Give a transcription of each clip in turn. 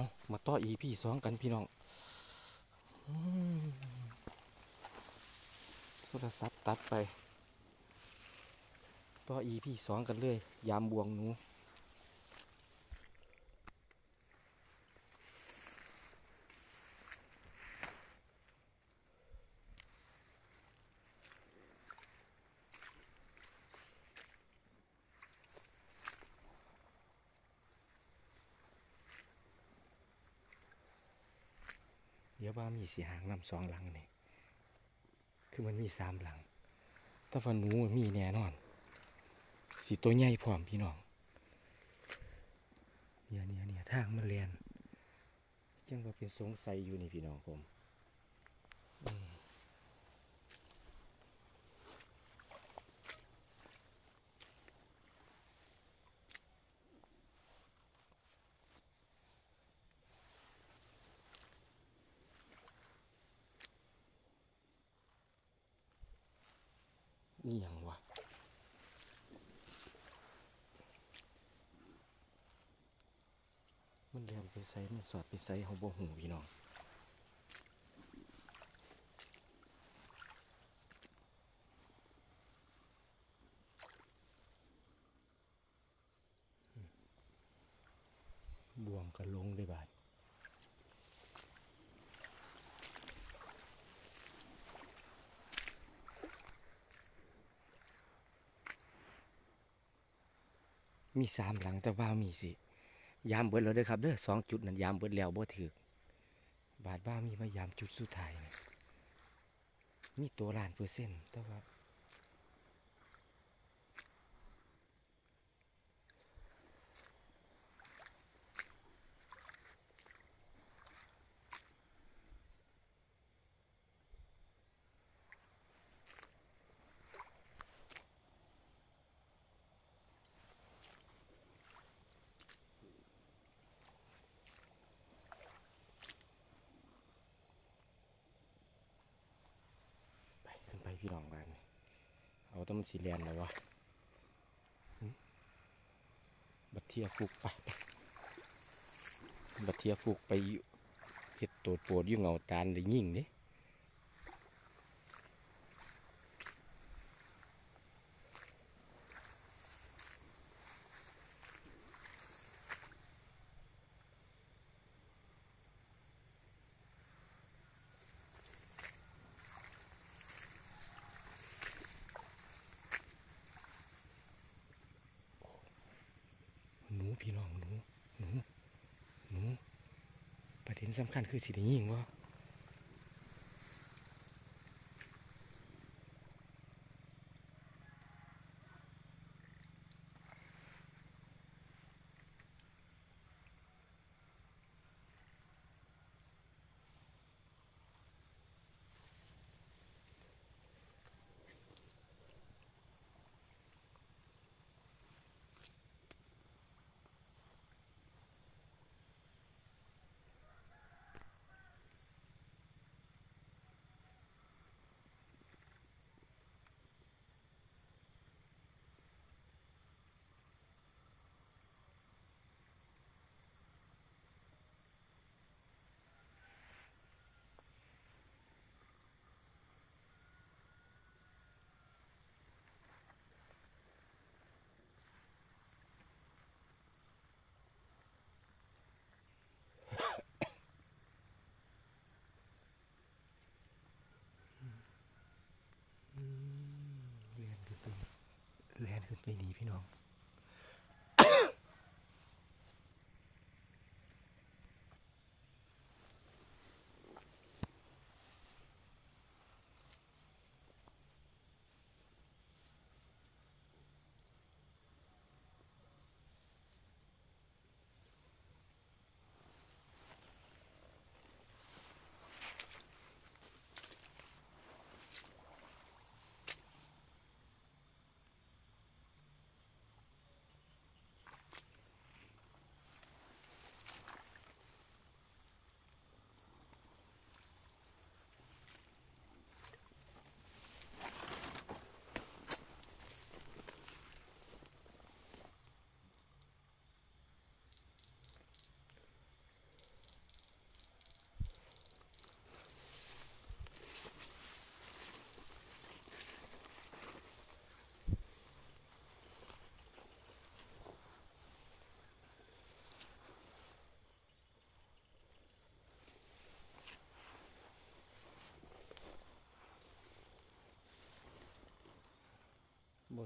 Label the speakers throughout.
Speaker 1: เอามาต่ออีพี่สองกันพี่น้องโทรศัพท์ตัดไป ต่ออีพี่สองกันเลย ยามบวงหนู เดี๋ยวว่ามีสีหางนำสองหลังนี่คือมันมีสามหลังแต่ว่าหนูมันมีแน่นอน สีตัวใหญ่พร้อมพี่น้องเนี่ยเนี่ยเนี่ยทางมันเรียนจังว่าเป็นสงสัยอยู่นี่พี่น้องผมอืม นี่ยังวะมันเรียนไปไซมันสอดไปไซเขาบ่หูพี่น้อง บวงก็ลงเลยบาด มีสามหลังแต่ว่ามีสิยามเบิดแล้วเด้อครับเด้อสองจุดนั้นยามเบิดแล้วบ่ถือบาดบ้ามีมายามจุดสุดท้ายนะมีตัวล้านเปอร์เซ็นต์แต่ว่าไปขึ้นไปพี่น้องกัน เอาแต้มันสีแลนแล้ววะบัตเทียฟุกไปบัตเทียฟุกไปเห็ดตัวปวดยุ่งเหงาตาลเลยยิ่งเด้ยนู พี่น้องหนูหนูหนูประเด็นสำคัญคือสิได้ยิงว่า พี่น้อง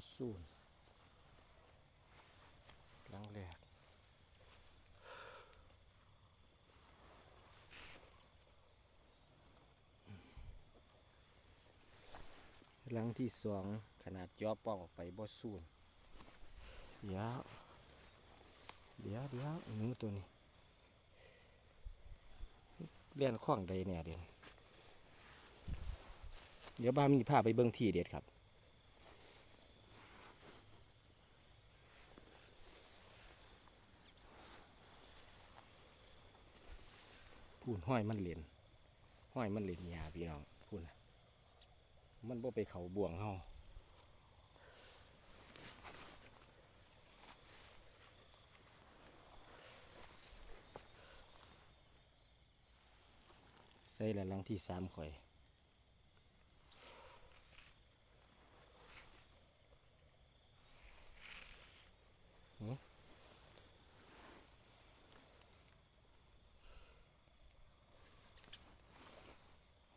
Speaker 1: บสู้หลังแรกหลังที่สองขนาดจอป้องออกไปบ่สู้เดี๋ยว เดี๋ยวเดี๋ยวหนูตัวนี้เลียนข้องใดเนี่ยเดี๋ยวเดี๋ยวบ้ามีพาไปเบิ่งที่เด็ดครับ พูนห้อยมันเหรียญห้อยมันเหรียญยาพี่น้องพูนมันบ่ไปเขาบ่วงเฮาใส่ละลังที่สามข่อย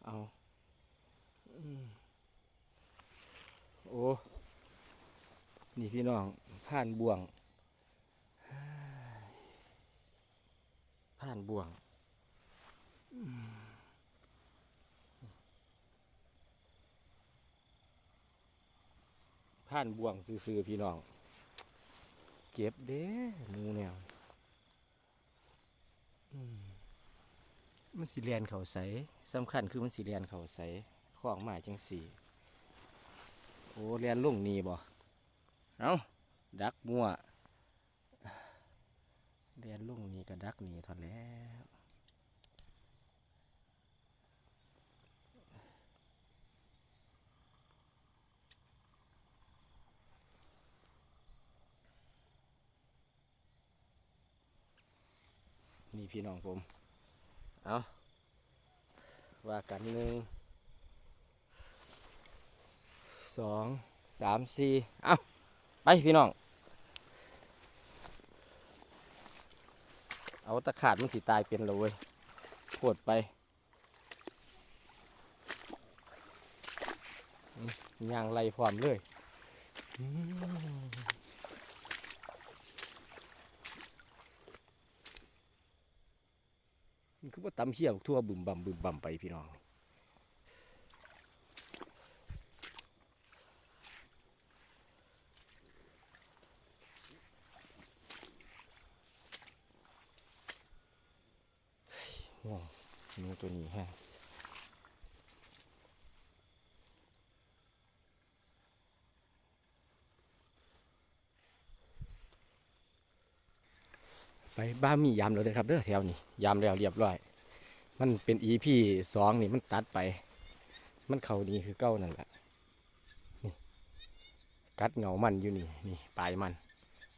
Speaker 1: เอาอืมโอ้ นี่ พี่น้องผ่านบ่วงผ่านบ่วงอืมผ่านบ่วงซื่อๆพี่น้อง เจ็บเด้หมูแนวอืมมันสีเรียนเขาใสสำคัญคือมันสีเรียนเขาใสของหมาจังสีโอ้เรียนลุ่งนี่บ่ เอาดักมั่วเรียนลุ่งนี่ก็ดักนี่ทอนแล้วนี่พี่น้องผม เอาว่ากันหนึ่งสองสามสี่เอา ไปพี่น้อง เอาตะขาดมันสิตายเป็นเลยปวดไปย่างไล่พร้อมเลยคือว่าตำเขี้ยวทั่วบึมบำบึมบำไปพี่น้อง ตัวนี้แฮะไปบ้ามียามแล้วเด้อครับเด้อแถวนี้ยามแล้วเรียบร้อย มันเป็นอีพีสองนี่มันตัดไป มันเขานี่คือเก้านั่นแหละนี่กัดเหงามันอยู่นี่นี่ปลายมัน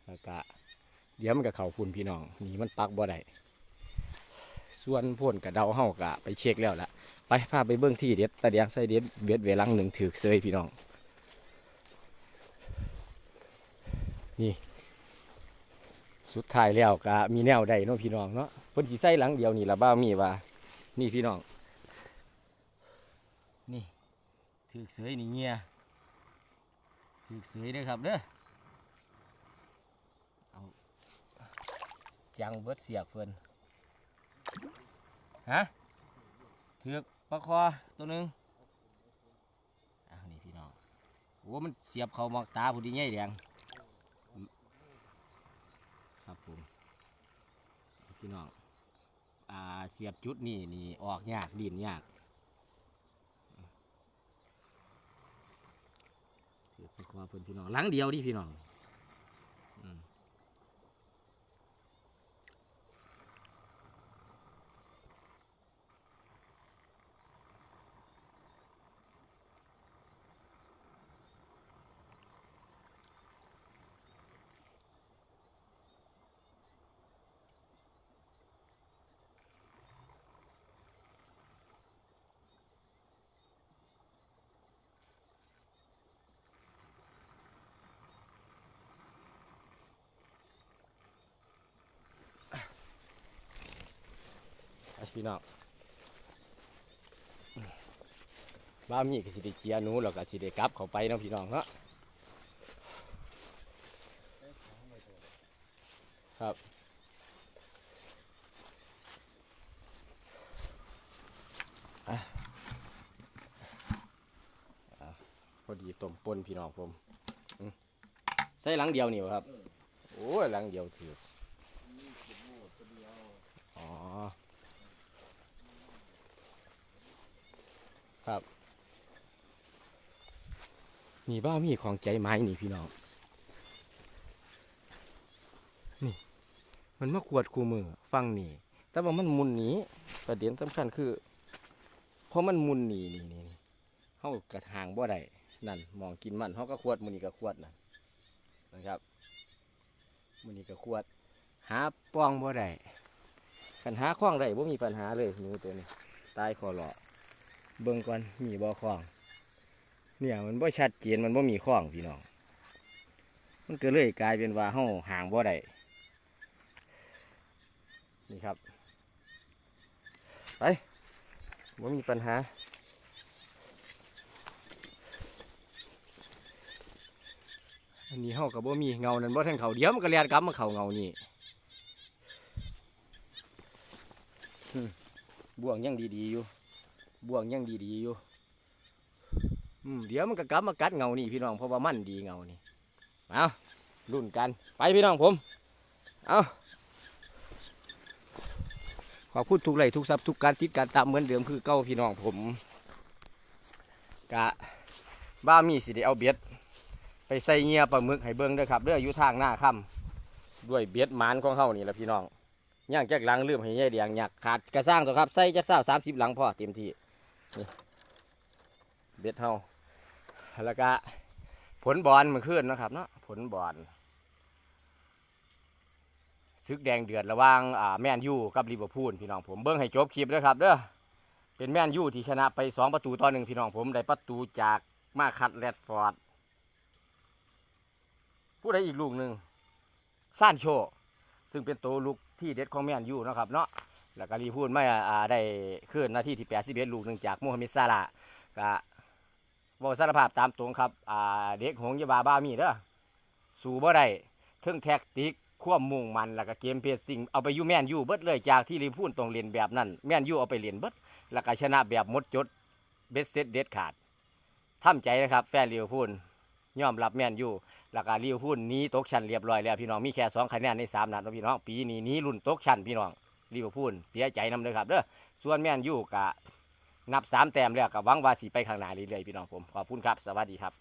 Speaker 1: แล้วก็เดี๋ยวมันก็เข่าพุ่นพี่น้องนี่มันปักบ่ได้ ส่วนพ่นกับเดาเฮากะไปเช็คแล้วล่ะไปพาไปเบื้องที่เด็ดตะเดียงใส่เด็ดเบ็ดเวลังหนึ่งถือเซยพี่น้อง นี่ สุดท้ายแล้วก็มีแนวใดเนาะพี่น้องเนาะเพิ่นสิใส่หลังเดียวนี่ละบ้ามีว่านี่พี่น้อง นี่ถือเสยนี่เงียถือเสยด้ครับเด้อจังเบิดเสียกเพิ่น ฮะเถือกปลาคอตัวหนึ่งอะนี่พี่น้องโอ้มันเสียบเขามองตาผู้ดีใหญ่แดงครับผมพี่น้องอ่าเสียบจุดนี่นี่ออกยากดินยากเถือกปลาคอเพิ่นพี่น้องหลังเดียวดิพี่น้อง พี่น้องบ้ามีก็สิเดียร์นูแล้วก็สิเด้กลับเข้าไปน้องพี่น้องเนาะครับพอดีต้มปนพี่น้องผมใส่หลังเดียวนี่ครับ โอ้ยหลังเดียวถือ นี่บ้ามีของใจไม้นี่พี่น้อง นี่ มันมาขวดคูมือฟังนี่ แต่ว่ามันมุนหนีประเด็นสำคัญคือ เพราะมันมุนหนีนี่นี่นี่เฮากระทางบ่ได้นั่นมองกินมันเฮาก็ขวดมือนี้ก็ขวดนั่นนะครับมือนี้ก็ขวด หาป้องบ่ได้คันหาคล้องได้บ่มีปัญหาเลยหนูตัวนี้ ตายคอหล่อเบิ่งก่อนมีบ่คล้อง เนี่ยมันบ่ชัดเจนมันบ่มีคล้องพี่น้อง มันก็เลยกลายเป็นว่าเฮาห่างบ่ได้นี่ครับ ไปบ่มีปัญหาอันนี้เฮากับบ่มีเงานั่นบ่ทันเขาเดี๋ยวมันก็เลียนกลับมาเขาเงานี่บ่วงยังดีๆอยู่บ่วงยังดีๆอยู่ เดี๋ยวมันก็กลับมากัดเงานี่พี่น้องเพราะว่ามันดีเงานี่เอารุ่นกันไปพี่น้องผมเอาขอพูดทุกไหลทุกทรัพย์ทุกการติดการตามเหมือนเดิมคือเก้าพี่น้องผมกะบ้ามีสิได้เอาเบ็ดไปใส่เงียปลาหมึกให้เบิ้งด้อครับเด้ออยู่ทางหน้าค่ำด้วยเบ็ดหมานของเฮานี่แหละพี่น้องย่างจากหลังลืมให้ยายเดียงอยากขาดกระสร้างตัวครับใส่จักเศร้าสามสิบหลังพอเต็มที่นี่เบ็ดเฮา แล้วก็ผลบอลมันขึ้นนะครับเนาะผลบอลซึกแดงเดือดระว่างแมนยูกับลิเวอร์พูลพี่น้องผมเบิ้งให้จบคลิปเด้อครับเด้อเป็นแมนยูที่ชนะไปสองประตูต่อหนึ่งพี่น้องผมได้ประตูจากมาคัดแรดฟอร์ดผู้ใดอีกลูกหนึ่งซ่านโช ซึ่งเป็นตัวลูกที่เด็ดของแมนยูนะครับเนาะแล้วก็รีพูดไม่ได้ขึ้นหน้าที่ที่แปดสิบเอ็ดลูกหนึ่งจากโมฮัมหม็ดซาลาห์ก็ บอกสารภาพตามตรงครับอ่าเด็กหงยาบาบามีเด้อสู่บ่ได้เทิงแท็กติกความมุ่งมันแล้วก็เกมเพสซิ่งเอาไปยูแมนยูเบิดเลยจากที่รีพูดตรงเรียนแบบนั้นแมนยูเอาไปเรียนเบิดแล้วก็ชนะแบบหมดจดเบสเซตเด็ดขาดทำใจนะครับ แฟนลิวอร์พูลยอมรับแมนยูแล้วก็ลิวอร์พูลหนี้ตกชั้นเรียบร้อยแล้วพี่น้องมีแค่สองคะแนนในสามนัดนะพี่น้องปีนี้หนี้รุ่นตกชั้นพี่น้องลิวอร์พูลเสียใจนำเลยครับเด้อส่วนแมนยูกะ นับสามแต้มแล้วก็หวังว่าสีไปข้างหน้าเรื่อยๆพี่น้องผม ขอบคุณครับ สวัสดีครับ